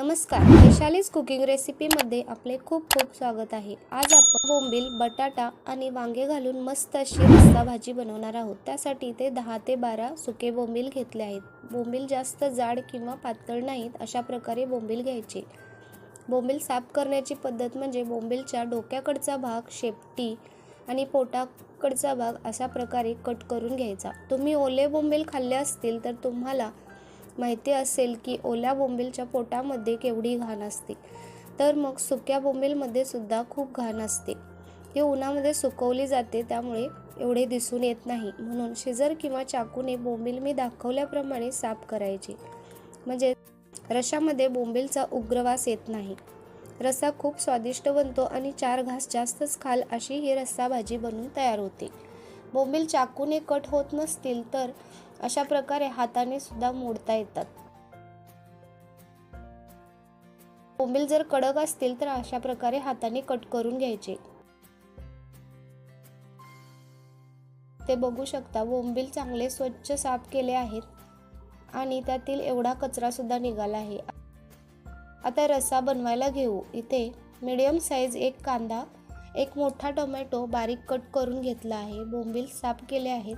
नमस्कार वैशालीज कुकिंग रेसिपीमध्ये आपले खूप खूप स्वागत आहे. आज आपण बोंबील बटाटा आणि वांगे घालून मस्त अशी रस्सा भाजी बनवणार आहोत. त्यासाठी ते दहा ते बारा सुके बोंबील घेतले आहेत. बोंबील जास्त जाड किंवा पातळ नाहीत अशा प्रकारे बोंबील घ्यायचे. बोंबील साफ करण्याची पद्धत म्हणजे बोंबीलच्या डोक्याकडचा भाग शेपटी आणि पोटाकडचा भाग अशा प्रकारे कट करून घ्यायचा. तुम्ही ओले बोंबील खाल्ले असतील तर तुम्हाला माहिती असेल की ओल्या बोंबीलच्या पोटामध्ये केवढी घाण असते. तर मग सुक्या बोंबीलमध्ये सुद्धा खूप घाण असते. ते उन्हामध्ये सुकवली जाते त्यामुळे एवढे दिसून येत नाही. म्हणून शिजर किंवा चाकूने बोंबील मी दाखवल्याप्रमाणे साफ करायचे. म्हणजे रशामध्ये बोंबीलचा उग्रवास येत नाही. रस्सा खूप स्वादिष्ट बनतो आणि चार घास जास्तच खाल अशी ही रस्सा भाजी बनून तयार होते. बोंबील चाकूने कट होत नसतील तर अशा प्रकारे हाताने सुद्धा मोडता येतात. बोंबील जर कडक असतील तर अशा प्रकारे हाताने कट करून घ्यायचे. ते बघू शकता बोंबील चांगले स्वच्छ साफ केले आहेत आणि त्यातील एवढा कचरा सुद्धा निघाला आहे. आता रस्सा बनवायला घेऊ. इथे मीडियम साईज एक कांदा एक मोठा टोमॅटो बारीक कट करून घेतला आहे. बोंबील साफ केले आहेत.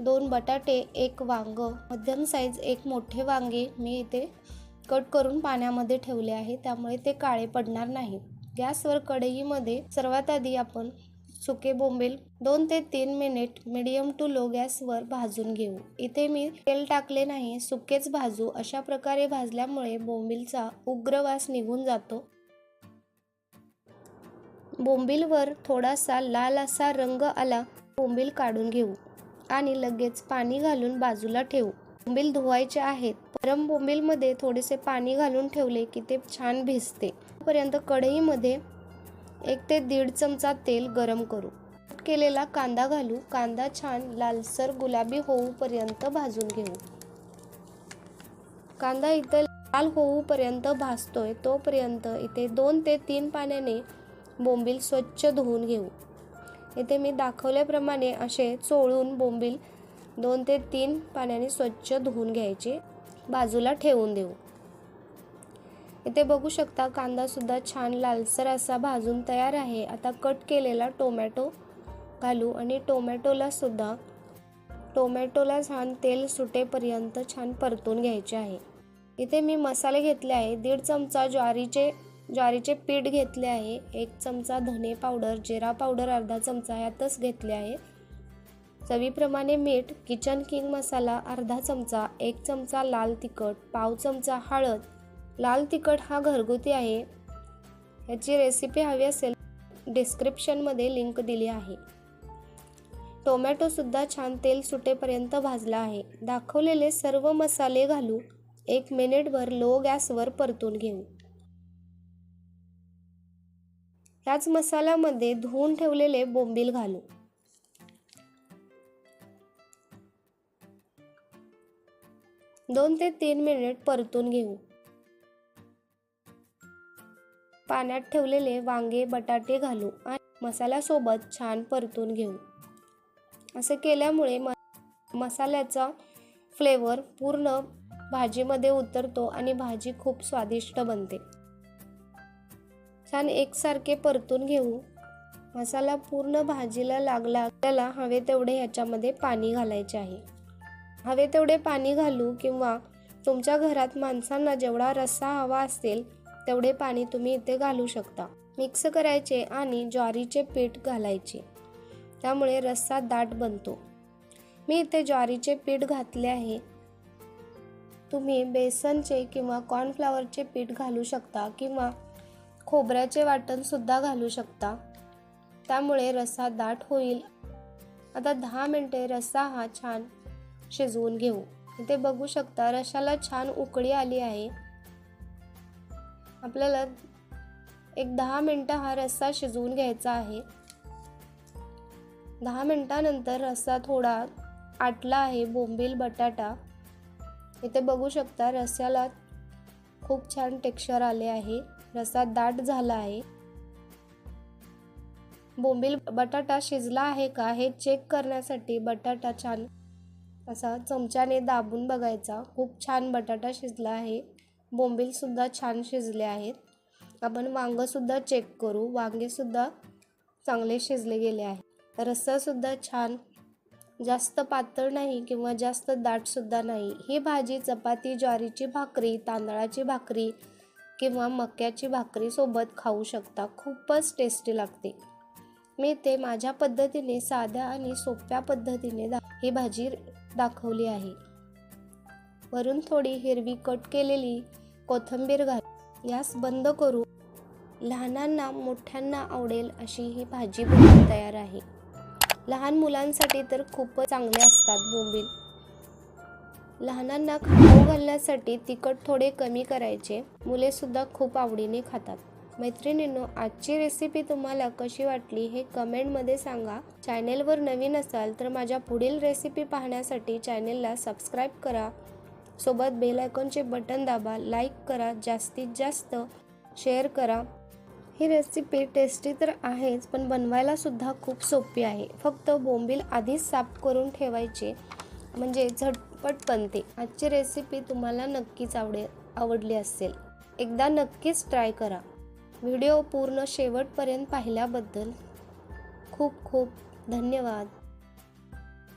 दोन बटाटे एक वांग मध्यम साईज एक मोठे वांगे मी इथे कट करून पाण्यामध्ये ठेवले आहे. त्यामुळे ते काळे पडणार नाही. गॅसवर कढईमध्ये सर्वात आधी आपण सुके बोंबील दोन ते तीन मिनिट मिडियम टू लो गॅसवर भाजून घेऊ. इथे मी तेल टाकले नाही सुकेच भाजू. अशा प्रकारे भाजल्यामुळे बोंबीलचा उग्र वास निघून जातो. बोंबीलवर थोडासा लाल असा रंग आला बोंबील काढून घेऊ. आणि लगेच पाणी घालून बाजूला ठेवू. बोंबील धुवायचे आहेत. गरम बोंबीलमध्ये थोडेसे पाणी घालून ठेवले की ते छान भिजते. पर्यंत कढईमध्ये एक ते दीड चमचा तेल गरम करू. केलेला कांदा घालू. कांदा छान लालसर गुलाबी होऊपर्यंत भाजून घेऊ. कांदा इथं लाल होऊपर्यंत भाजतोय. तोपर्यंत इथे दोन ते तीन पाण्याने बोंबील स्वच्छ धुवून घेऊ. इथे मी दाखवल्याप्रमाणे असे चोळून बोंबील दोन ते तीन पाण्याने स्वच्छ धुवून घ्यायचे. बाजूला ठेवून देऊ. इथे बघू शकता कांदासुद्धा छान लालसर असा भाजून तयार आहे. आता कट केलेला टोमॅटो घालू आणि टोमॅटोला सुद्धा टोमॅटोला छान तेल सुटेपर्यंत छान परतून घ्यायचे आहे. इथे मी मसाले घेतले आहे. दीड चमचा ज्वारीचे ज्वारीचे पीठ घेतले आहे. एक चमचा धने पावडर जिरा पावडर अर्धा चमचा यातच घेतले आहे. चवीप्रमाणे मीठ किचन किंग मसाला अर्धा चमचा एक चमचा लाल तिखट पाव चमचा हळद. लाल तिखट हा घरगुती आहे. याची रेसिपी हवी असेल डिस्क्रिप्शनमध्ये लिंक दिली आहे. टोमॅटोसुद्धा छान तेल सुटेपर्यंत भाजला आहे. दाखवलेले सर्व मसाले घालू एक मिनिटभर लो गॅसवर परतून घेऊ. ह्याच मसाल्यामध्ये धुवून ठेवलेले बोंबील घालू. दोन ते तीन मिनिट परतून घेऊ. पाण्यात ठेवलेले वांगे बटाटे घालू आणि मसाल्यासोबत छान परतून घेऊ. असे केल्यामुळे म मसाल्याचा फ्लेवर पूर्ण भाजीमध्ये उतरतो आणि भाजी खूप स्वादिष्ट बनते. छान एकसारखे परतून घेऊ. मसाला पूर्ण भाजीला लागला त्याला हवे तेवढे ह्याच्यामध्ये पाणी घालायचे आहे. हवे तेवढे पाणी घालू किंवा तुमच्या घरात माणसांना जेवढा रस्सा हवा असेल तेवढे पाणी तुम्ही इथे घालू शकता. मिक्स करायचे आणि ज्वारीचे पीठ घालायचे. त्यामुळे रस्सा दाट बनतो. मी इथे ज्वारीचे पीठ घातले आहे. तुम्ही बेसनचे किंवा कॉर्नफ्लावरचे पीठ घालू शकता किंवा खोबऱ्याचे वाटणसुद्धा घालू शकता. त्यामुळे रस्सा दाट होईल. आता दहा मिनटे रस्सा हा छान शिजवून घेऊ. इथे बघू शकता रशाला छान उकळी आली आहे. आपल्याला एक दहा मिनटं हा रस्सा शिजवून घ्यायचा आहे. दहा मिनटानंतर रस्सा थोडा आटला आहे बोंबील बटाटा. इथे बघू शकता रस्स्याला खूप छान टेक्स्चर आले आहे. रस्सा दाट झाला आहे. बोंबील बटाटा शिजला आहे का हे चेक करण्यासाठी बटाटा छान असा चमच्याने दाबून बघायचा. खूप छान बटाटा शिजला आहे. बोंबीलसुद्धा छान शिजले आहेत. आपण वांगंसुद्धा चेक करू. वांगेसुद्धा चांगले शिजले गेले आहे रस्सासुद्धा छान जास्त पातळ नाही किंवा जास्त दाटसुद्धा नाही. ही भाजी चपाती ज्वारीची भाकरी तांदळाची भाकरी किंवा मक्याची भाकरीसोबत खाऊ शकता. खूपच टेस्टी लागते. मी ते माझ्या पद्धतीने साध्या आणि सोप्या पद्धतीने दा ही भाजी दाखवली आहे. वरून थोडी हिरवी कट केलेली कोथिंबीर घाल यास बंद करू. लहानांना मोठ्यांना आवडेल अशी ही भाजी बनवून तयार आहे. लहान मुलांसाठी तर खूपच चांगले असतात बोंबील. लहानांना खाऊ घालण्यासाठी तिखट थोडे कमी करायचे. मुलेसुद्धा खूप आवडीने खातात. मैत्रिणींनो आजची रेसिपी तुम्हाला कशी वाटली हे कमेंटमध्ये सांगा. चॅनेलवर नवीन असाल तर माझ्या पुढील रेसिपी पाहण्यासाठी चॅनेलला सबस्क्राईब करा. सोबत बेल आयकॉनचे बटन दाबा लाईक करा जास्तीत जास्त शेअर करा. ही रेसिपी टेस्टी तर आहेच पण बनवायला सुद्धा खूप सोपी आहे. फक्त बोंबील आधीच साफ करून ठेवायचे. म्हणजे झट झटपट बनते. आजची रेसिपी तुम्हाला नक्कीच आवडेल आवडली असेल. एकदा नक्कीच ट्राय करा. व्हिडिओ पूर्ण शेवटपर्यंत पाहिल्याबद्दल खूप खूप धन्यवाद.